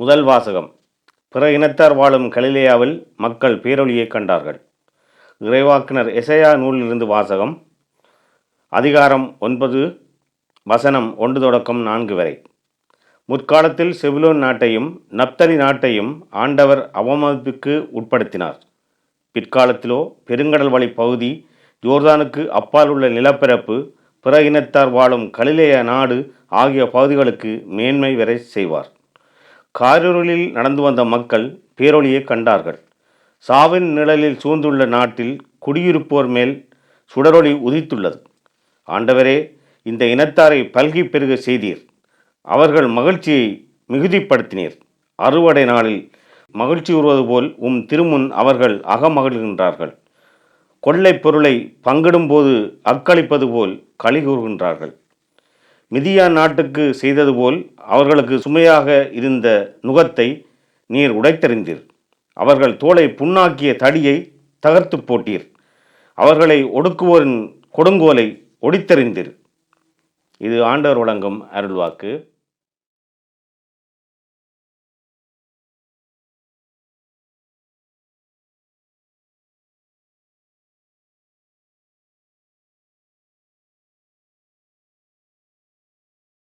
முதல் வாசகம். பிற இனத்தார் வாழும் கலிலேயாவில் மக்கள் பேரொழியை கண்டார்கள். இறைவாக்கினர் எசையா நூலிலிருந்து வாசகம். அதிகாரம் ஒன்பது வசனம் ஒன்று தொடக்கம் நான்கு வரை. முற்காலத்தில் செவிலோன் நாட்டையும் நப்தலி நாட்டையும் ஆண்டவர் அவமதிப்புக்கு உட்படுத்தினார். பிற்காலத்திலோ பெருங்கடல் வழி பகுதி ஜோர்தானுக்கு அப்பால் உள்ள நிலப்பரப்பு பிற இனத்தார் வாழும் கலிலேய நாடு ஆகிய பகுதிகளுக்கு மேன்மை வரை செய்வார். காரிருளில் நடந்து வந்த மக்கள் பேரொளியை கண்டார்கள். சாவின் நிழலில் சூழ்ந்துள்ள நாட்டில் குடியிருப்போர் மேல் சுடரொளி உதித்துள்ளது. ஆண்டவரே இந்த இனத்தாரை பல்கி பெருக செய்தீர். அவர்கள் மகிழ்ச்சியை மிகுதிப்படுத்தினீர். அறுவடை நாளில் மகிழ்ச்சி உறுவது போல் உம் திருமுன் அவர்கள் அகமகிழ்கின்றார்கள். கொள்ளைப் பொருளை பங்கிடும்போது அக்களிப்பது போல் களி கூறுகின்றார்கள். மிதியான் நாட்டுக்கு செய்தது போல் அவர்களுக்கு சுமையாக இருந்த நுகத்தை நீர் உடைத்தறிந்தீர். அவர்கள் தோலை புண்ணாக்கிய தடியை தகர்த்து போட்டீர். அவர்களை ஒடுக்குவோரின் கொடுங்கோலை ஒடித்தறிந்தீர். இது ஆண்டவர் வழங்கும் அருள்வாக்கு.